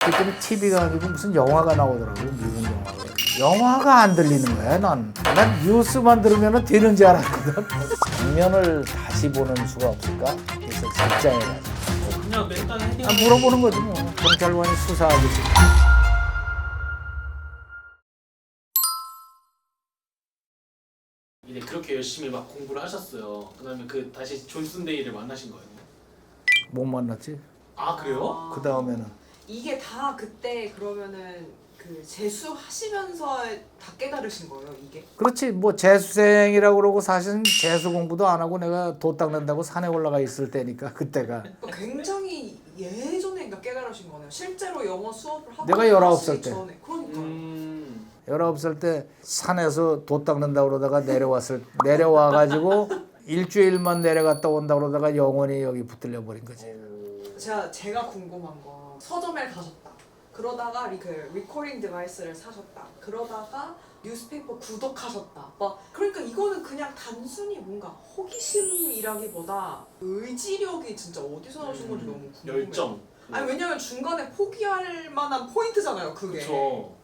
그랬더니 TV가 아니고 무슨 영화가 나오더라고요. 미국 영화가. 영화가 안 들리는 거야, 난. 난 뉴스만 들으면 되는 줄 알았거든. 장면을 다시 보는 수가 없을까? 그래서 직장에 가서. 그냥 맨날 헤딩. 아, 물어보는 거지 뭐. 경찰관이 수사하듯이. 이제 그렇게 열심히 막 공부를 하셨어요. 그다음에 그 다시 존슨 데이를 만나신 거예요. 못 만났지. 아 그래요? 그 다음에는. 이게 다 그때 그러면은 그 재수 하시면서 다 깨달으신 거예요, 이게? 그렇지 뭐 재수생이라고 그러고 사실은 재수 공부도 안 하고 내가 도 닦는다고 산에 올라가 있을 때니까 그때가 그러니까 굉장히 예전에 그러니까 깨달으신 거네요. 실제로 영어 수업을 하고 내가 19살 하시기 때. 전에. 그러니까. 음. 19살 때 산에서 도 닦는다 그러다가 내려왔을 내려와 가지고 일주일만 내려갔다 온다 그러다가 영원히 여기 붙들려 버린 거지. 제가 제가 궁금한 거 서점에 가셨다. 그러다가 리- 그 리코딩 디바이스를 사셨다. 그러다가 뉴스페이퍼 구독하셨다. 막 그러니까 이거는 그냥 단순히 뭔가 호기심이라기보다 의지력이 진짜 어디서 나오신 건지 너무 궁금해요. 음. 열정. 아니 왜냐면 중간에 포기할 만한 포인트잖아요, 그게. 그렇죠.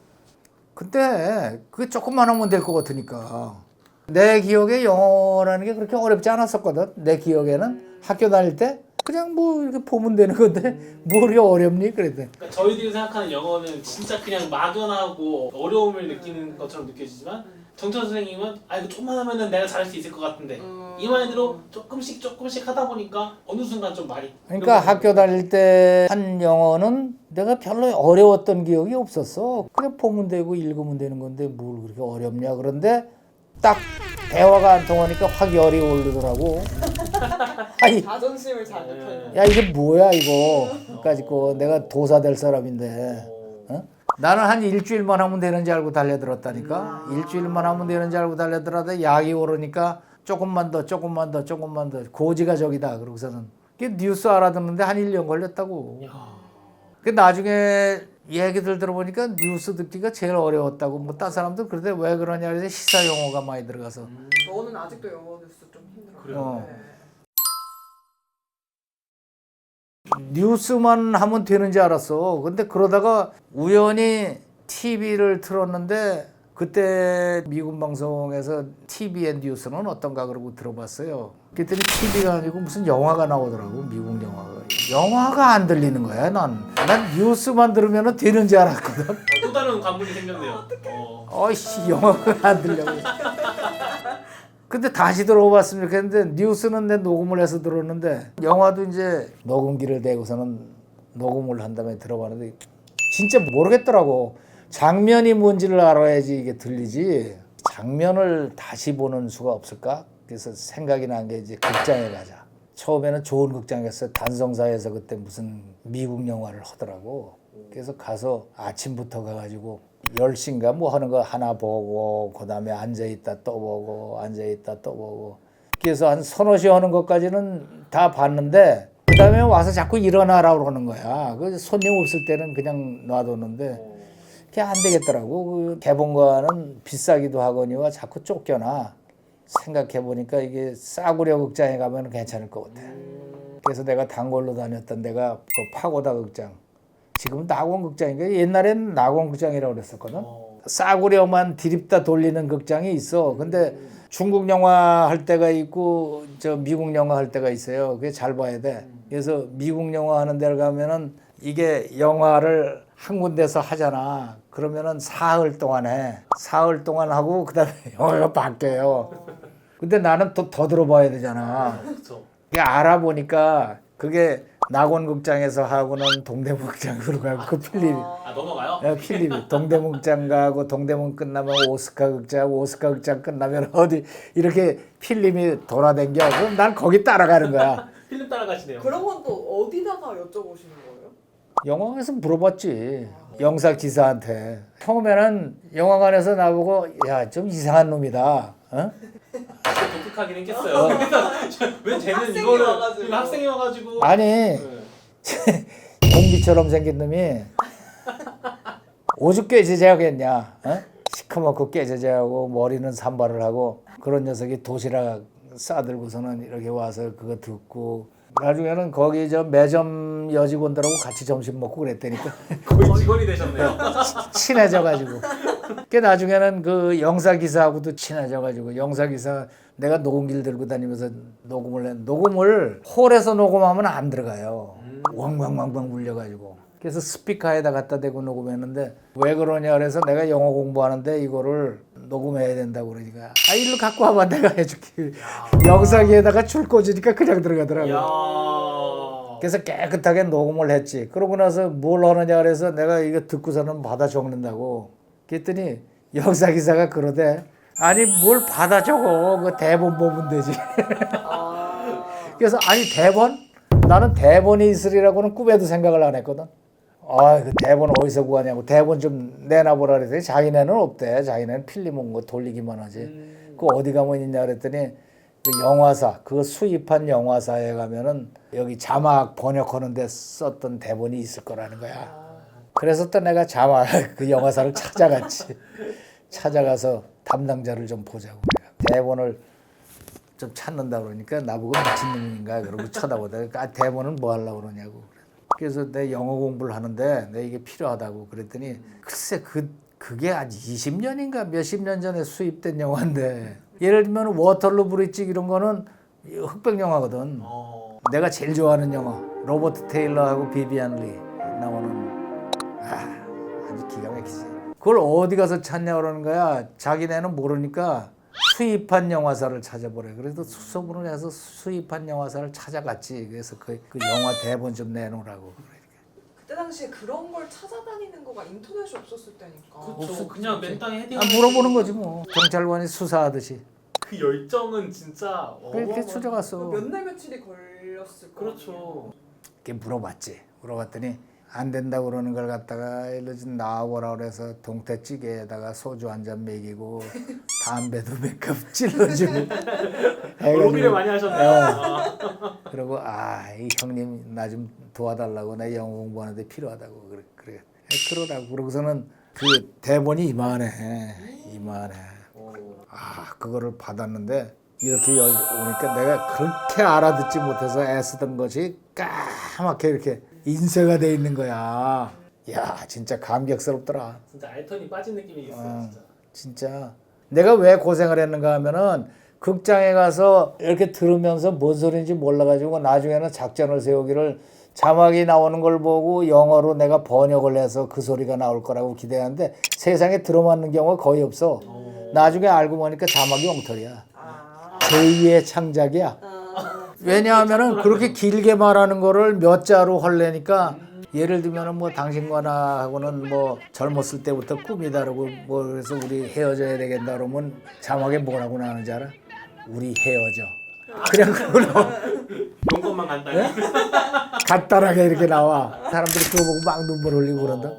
근데 그게 조금만 하면 될 것 같으니까. 내 기억에 영어라는 게 그렇게 어렵지 않았었거든. 내 기억에는 학교 다닐 때 그냥 뭐 이렇게 보면 되는 건데 뭐 그렇게 어렵니? 그랬더니 그러니까 저희들이 생각하는 영어는 진짜 그냥 막연하고 어려움을 느끼는 것처럼 느껴지지만 정천 선생님은 아 이거 조금만 하면은 내가 잘할 수 있을 것 같은데 음. 이 마인드로 조금씩 조금씩 하다 보니까 어느 순간 좀 말이 그러니까 학교 다닐 때 한 영어는 내가 별로 어려웠던 기억이 없었어. 그냥 보면 되고 읽으면 되는 건데 뭘 그렇게 어렵냐. 그런데 딱 대화가 안 통하니까 확 열이 오르더라고. 아이, 자존심을 네. 자극하는. 야 이게 뭐야 이거. 까짓거 내가 도사 될 사람인데. 어? 나는 한 일주일만 하면 되는지 알고 달려들었다니까. 일주일만 하면 되는지 알고 달려들었다 약이 오르니까 조금만 더, 조금만 더, 조금만 더. 고지가 저기다. 그러고서는 그게 뉴스 알아듣는데 한 1년 걸렸다고. 그 나중에 얘기들 들어보니까 뉴스 듣기가 제일 어려웠다고. 뭐 딴 사람들 그런데 왜 그러냐 그래서 시사 용어가 많이 들어가서. 저는 아직도 영어 뉴스 좀 힘들어요. 어. 네. 뉴스만 하면 되는지 알았어. 근데 그러다가 우연히 TV를 틀었는데 그때 미군 방송에서 TV의 뉴스는 어떤가 그러고 들어봤어요. 그랬더니 TV가 아니고 무슨 영화가 나오더라고 미국 영화가. 영화가 안 들리는 거야 난. 난 뉴스만 들으면 되는 줄 알았거든. 어, 또 다른 관문이 생겼네요. 어. 어이씨 영화가 안 들려고. 근데 다시 들어봤으면 좋겠는데 뉴스는 내 녹음을 해서 들었는데 영화도 이제 녹음기를 대고서는 녹음을 한 다음에 들어봤는데 진짜 모르겠더라고. 장면이 뭔지를 알아야지 이게 들리지. 장면을 다시 보는 수가 없을까? 그래서 생각이 난 게 이제 극장에 가자. 처음에는 좋은 극장이었어요. 단성사에서 그때 무슨 미국 영화를 하더라고. 그래서 가서 아침부터 가가지고 10시인가 뭐 하는 거 하나 보고 그다음에 앉아 있다 또 보고 앉아 있다 또 보고 그래서 한 서너 시 하는 것까지는 다 봤는데 그다음에 와서 자꾸 일어나라고 그러는 거야. 그 손님 없을 때는 그냥 놔뒀는데 그게 안 되겠더라고. 그 개봉관은 비싸기도 하거니와 자꾸 쫓겨나. 생각해 보니까 이게 싸구려 극장에 가면 괜찮을 것 같아. 그래서 내가 단골로 다녔던 데가 그 파고다 극장. 지금은 낙원 극장인가? 옛날엔 낙원 극장이라고 그랬었거든. 어. 싸구려만 디립다 돌리는 극장이 있어. 근데 중국 영화 할 때가 있고 저 미국 영화 할 때가 있어요. 그게 잘 봐야 돼. 그래서 미국 영화 하는 데를 가면은 이게 영화를 한 군데서 하잖아. 그러면은 사흘 동안 해. 사흘 동안 하고 그다음에 영화가 바뀌어요. 근데 나는 또 더 들어봐야 되잖아. 그렇죠. 그게 알아보니까 그게 낙원극장에서 하고는 동대문극장으로 가고 그 필립 아 넘어가요? 예, 필립이 동대문극장 가고 동대문 끝나면 오스카 극장 오스카 극장 끝나면 어디 이렇게 필립이 돌아댕겨 그럼 난 거기 따라가는 거야 필름 따라가시네요. 그런 건 또 어디다가 여쭤보시는 거예요? 영화관에서 물어봤지 영사 기사한테 처음에는 영화관에서 나보고 야 좀 이상한 놈이다 어? 독특하긴 했겠어요. 그래서 저- 왜 쟤는 학생이 이거를 와가지고. 지금 학생이 와가지고 아니 네. 공기처럼 생긴 놈이 오죽 깨제제하겠냐 어? 시커멓고 깨제제하고 머리는 산발을 하고 그런 녀석이 도시락 싸들고서는 이렇게 와서 그거 듣고 나중에는 거기 저 매점 여직원들하고 같이 점심 먹고 그랬다니까 거의 직원이 되셨네요. 친해져가지고. 그 나중에는 그 영사 기사하고도 친해져 가지고 영사 기사 내가 녹음기를 들고 다니면서 녹음을 해. 녹음을 홀에서 녹음하면 안 들어가요. 왕왕왕왕 울려 가지고. 그래서 스피커에다 갖다 대고 녹음했는데 왜 그러냐 그래서 내가 영어 공부하는데 이거를 녹음해야 된다고 그러니까 아 일로 갖고 와봐 내가 해줄게 영상기에다가 줄 꽂으니까 그냥 들어가더라고 이야. 그래서 깨끗하게 녹음을 했지. 그러고 나서 뭘 하느냐 그래서 내가 이거 듣고서는 받아 적는다고. 그랬더니 역사 기사가 그러대. 아니 뭘 받아 적어. 그 대본 보면 되지. 아, 그래서 아니 대본? 나는 대본이 있으리라고는 꿈에도 생각을 안 했거든. 아, 그 대본 어디서 구하냐고. 대본 좀 내놔보라 그랬더니 자기네는 없대. 자기네는 필름 온거 돌리기만 하지. 그 어디 가면 있냐 그랬더니 그 영화사, 그거 수입한 영화사에 가면은 여기 자막 번역하는데 썼던 대본이 있을 거라는 거야. 그래서 또 내가 자막 그 영화사를 찾아갔지. 찾아가서 담당자를 좀 보자고. 대본을 좀 찾는다 그러니까 나보고 미친놈인가 그러고 쳐다보다가 아, 대본은 뭐 하려고 그러냐고. 그래서 내 영어 공부를 하는데 내 이게 필요하다고 그랬더니 글쎄 그 그게 한 20년인가 몇십 년 전에 수입된 영화인데 예를 들면 워털루 브릿지 이런 거는 흑백 영화거든. 어. 내가 제일 좋아하는 영화 로버트 테일러하고 비비안 리 나오는 아 막히지. 그걸 어디 가서 찾냐 그러는 거야. 자기네는 모르니까 수입한 영화사를 찾아보래. 그래서 수소문을 해서 수입한 영화사를 찾아갔지. 그래서 그, 그 영화 대본 좀 내놓으라고. 그때 당시에 그런 걸 찾아다니는 거가 인터넷이 없었을 때니까. 그렇죠. 없었지. 그냥 맨 땅에 헤딩. 아, 물어보는 거지 뭐. 경찰관이 수사하듯이. 그 열정은 진짜. 그렇게 어마어마한- 찾아갔어. 몇 날 며칠이 걸렸을 거 그렇죠. 이렇게 물어봤지. 물어봤더니 안 된다고 그러는 걸 갖다가 일로 좀 나와보라 그래서 동태찌개에다가 소주 한 잔 먹이고 담배도 몇 갑 찔러주고 로비를 많이 하셨네요. 아. 그리고 아 이 형님 나 좀 도와달라고 나 영어 공부하는데 필요하다고 그래 그래 그러라고 그러고서는 그 대본이 이만해 이만해 어. 아 그거를 받았는데 이렇게 열 오니까 내가 그렇게 알아듣지 못해서 애쓰던 것이 까맣게 이렇게 인쇄가 돼 있는 거야. 야 진짜 감격스럽더라. 진짜 알턴이 빠진 느낌이 있어요. 어. 진짜. 진짜 내가 왜 고생을 했는가 하면은 극장에 가서 이렇게 들으면서 뭔 소리인지 몰라가지고 나중에는 작전을 세우기를 자막이 나오는 걸 보고 영어로 내가 번역을 해서 그 소리가 나올 거라고 기대하는데 세상에 들어맞는 경우가 거의 없어. 어. 나중에 알고 보니까 자막이 엉터리야. 아. 제2의 창작이야. 아. 왜냐하면은 그렇게 길게 말하는 거를 몇 자로 헐래니까 예를 들면은 뭐 당신과 나하고는 뭐 젊었을 때부터 꿈이 다르고 뭐 그래서 우리 헤어져야 되겠다 그러면 자막에 뭐라고 나오는지 알아? 우리 헤어져. 그냥 그걸로 용건만 간단히. 네? 간단하게 이렇게 나와. 사람들이 그거 보고 막 눈물 흘리고 그런다. 어.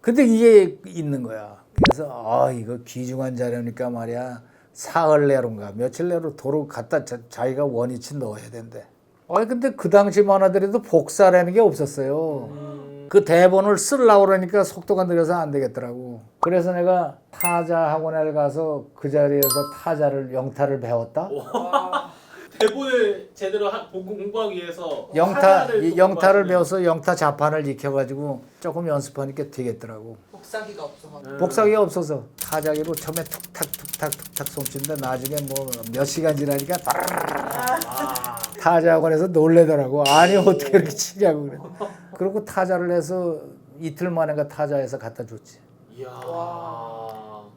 근데 이게 있는 거야. 그래서 아 이거 귀중한 자료니까 말이야 사흘 내로인가 며칠 내로 도로 갖다 자, 자기가 원위치 넣어야 된대. 아 근데 그 당시만 하더라도 복사라는 게 없었어요. 음. 그 대본을 쓰려고 그러니까 속도가 느려서 안 되겠더라고. 그래서 내가 타자 학원에 가서 그 자리에서 타자를 영타를 배웠다. 와. 대본을 제대로 하, 공부하기 위해서 영타 이 영타를. 배워서 영타 자판을 익혀가지고 조금 연습하니까 되겠더라고. 복사기가 없어서. 음. 복사기가 없어서 타자기로 처음에 툭탁 툭탁 툭탁 솜치는데 나중에 뭐 몇 시간 지나니까 아. 타자학원에서 놀래더라고 아니 어떻게 이렇게 치냐고 그래 그리고 타자를 해서 이틀 만에가 타자에서 갖다 줬지 이야. 와.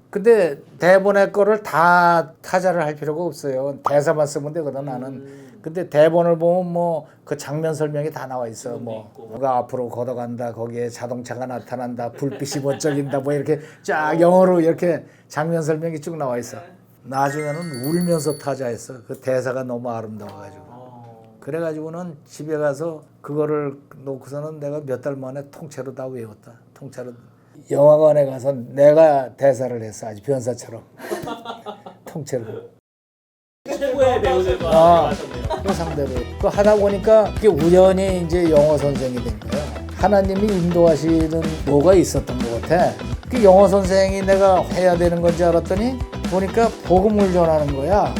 근데 대본의 거를 다 타자를 할 필요가 없어요. 대사만 쓰면 되거든 나는. 음. 근데 대본을 보면 뭐 그 장면 설명이 다 나와 있어. 뭐 있고. 누가 앞으로 걷어간다 거기에 자동차가 나타난다 불빛이 번쩍인다 뭐 이렇게 쫙 영어로 이렇게 장면 설명이 쭉 나와 있어. 나중에는 울면서 타자했어. 그 대사가 너무 아름다워가지고. 어. 그래가지고는 집에 가서 그거를 놓고서는 내가 몇 달 만에 통째로 다 외웠다. 통째로 영화관에 가서 내가 대사를 했어 아주 변사처럼 통째로 최고의 배우들과 아. 하셨네요. 그 상대로 그 하다 보니까 그게 우연히 이제 영어 선생이 된 거야. 하나님이 인도하시는 뭐가 있었던 것 같아. 그 영어 선생이 내가 해야 되는 건지 알았더니 보니까 복음을 전하는 거야.